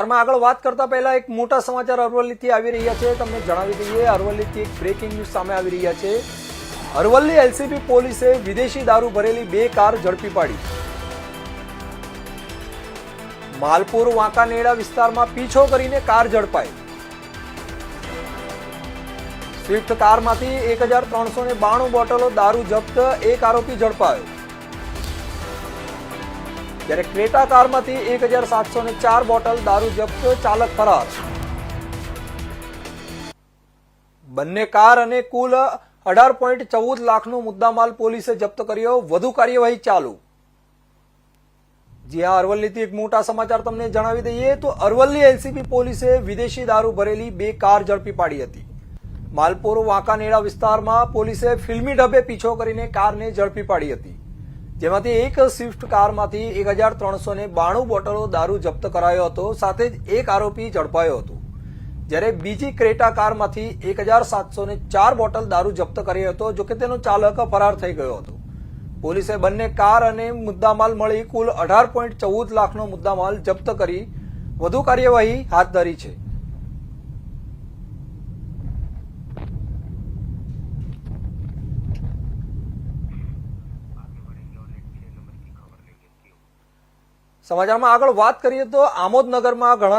સમાચારમાં આગળ વાત કરતા પહેલા એક મોટા સમાચાર અરવલ્લીથી આવી રહ્યા છે. તમને જણાવી દઈએ, અરવલ્લીથી એક બ્રેકિંગ ન્યૂઝ સામે આવી રહ્યા છે. અરવલ્લી એલસીબી પોલીસે વિદેશી દારૂ ભરેલી બે કાર ઝડપી પાડી. માલપુર વાંકાનેડા વિસ્તારમાં પીછો કરીને કાર ઝડપાઈ. સ્વિફ્ટ કારમાંથી એક હજાર ત્રણસો ને બાણું બોટલો દારૂ જપ્ત, એક આરોપી ઝડપાયો. જ્યારે ક્રેટા કારમાંથી એક હજાર સાતસો ને ચાર બોટલ દારૂ જપ્ત ચાલક ફરાર. બંને કાર અને કુલ અઢાર પોઈન્ટ ચૌદ લાખનો મુદ્દામાલ પોલીસે જપ્ત કર્યો. વધુ કાર્યવાહી ચાલુ. જ્યાં અરવલ્લીથી એક મોટા સમાચાર તમને જણાવી દઈએ, તો અરવલ્લી એલસીબી પોલીસે વિદેશી દારૂ ભરેલી બે કાર ઝડપી પાડી હતી. માલપોર વાંકાનેડા વિસ્તારમાં પોલીસે ફિલ્મી ઢબે પીછો કરીને કારને ઝડપી પાડી હતી. જેમાંથી એક સ્વિફ્ટ કારમાંથી એક હજાર ત્રણસો ને બાણું બોટલો દારૂ જપ્ત કરાયો હતો, સાથે જ એક આરોપી ઝડપાયો હતો. જ્યારે બીજી ક્રેટા કારમાંથી એક હજાર સાતસો ને ચાર બોટલ દારૂ જપ્ત કર્યો હતો જોકે તેનો ચાલક ફરાર થઈ ગયો હતો. પોલીસે બંને કાર અને મુદ્દામાલ મળી કુલ અઢાર પોઈન્ટ ચૌદ લાખનો મુદ્દામાલ જપ્ત કરી વધુ કાર્યવાહી હાથ ધરી છે. સમાચારમાં આગળ વાત કરીએ તો આમોદનગરમાં ઘણા